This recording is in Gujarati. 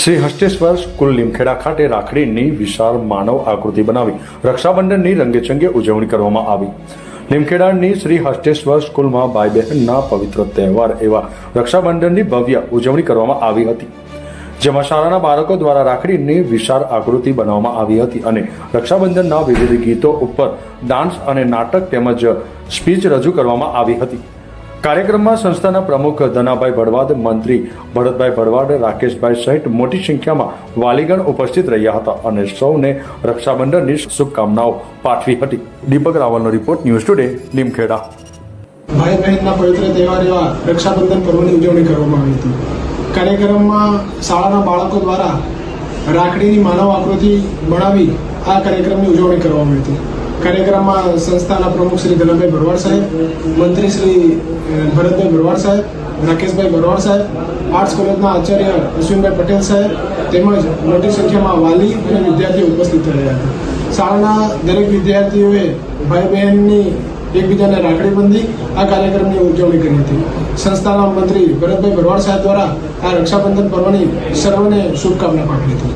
શ્રી હસ્તેશ્વર સ્કૂલ લીમખેડા ખાતે રાખડીની વિશાળ માનવ આકૃતિ બનાવી, રક્ષાબંધનની રંગેચંગે ઉજવણી કરવામાં આવી. લીમખેડાની શ્રી હસ્તેશ્વર સ્કૂલમાં ભાઈ બહેનના પવિત્ર તહેવાર એવા રક્ષાબંધનની ભવ્ય ઉજવણી કરવામાં આવી હતી. જેમાં શાળાના બાળકો દ્વારા રાખડીની વિશાળ આકૃતિ બનાવવામાં આવી હતી અને રક્ષાબંધનના વિવિધ ગીતો ઉપર ડાન્સ અને નાટક તેમજ સ્પીચ રજૂ કરવામાં આવી હતી. કાર્યક્રમમાં સંસ્થાના પ્રમુખ ધનાભાઈ ભડવાડ મંત્રી ભરતભાઈ ભડવાડ, રાકેશભાઈ સહિત મોટી સંખ્યામાં વાલીગણ ઉપસ્થિત રહ્યા હતા અને સૌને રક્ષાબંધનની શુભકામનાઓ પાઠવી હતી. દીપક રાવલનો રિપોર્ટ ન્યૂઝ ટુડે નીમખેડા ભાઈ બહેનના પવિત્ર તહેવાર એવા રક્ષાબંધન પર્વની ઉજવણી કરવામાં આવી હતી. કાર્યક્રમમાં શાળાના બાળકો દ્વારા રાખડીની માનવ આકૃતિ બનાવી આ કાર્યક્રમની ઉજવણી કરવામાં આવી હતી. કાર્યક્રમમાં સંસ્થાના પ્રમુખ શ્રી ધનભાઈ ભરવાડ સાહેબ, મંત્રી શ્રી ભરતભાઈ ભરવાડ સાહેબ, રાકેશભાઈ ભરવાડ સાહેબ, આર્ટ્સ કોલેજના આચાર્ય અશ્વિનભાઈ પટેલ સાહેબ, તેમજ મોટી સંખ્યામાં વાલી અને વિદ્યાર્થીઓ ઉપસ્થિત રહ્યા હતા. શાળાના દરેક વિદ્યાર્થીઓએ ભાઈ બહેનની એકબીજાને રાખડી બંધી આ કાર્યક્રમની ઉજવણી કરી હતી. સંસ્થાના મંત્રી ભરતભાઈ ભરવાડ સાહેબ દ્વારા આ રક્ષાબંધન પર્વની સર્વને શુભકામના પાઠવી હતી.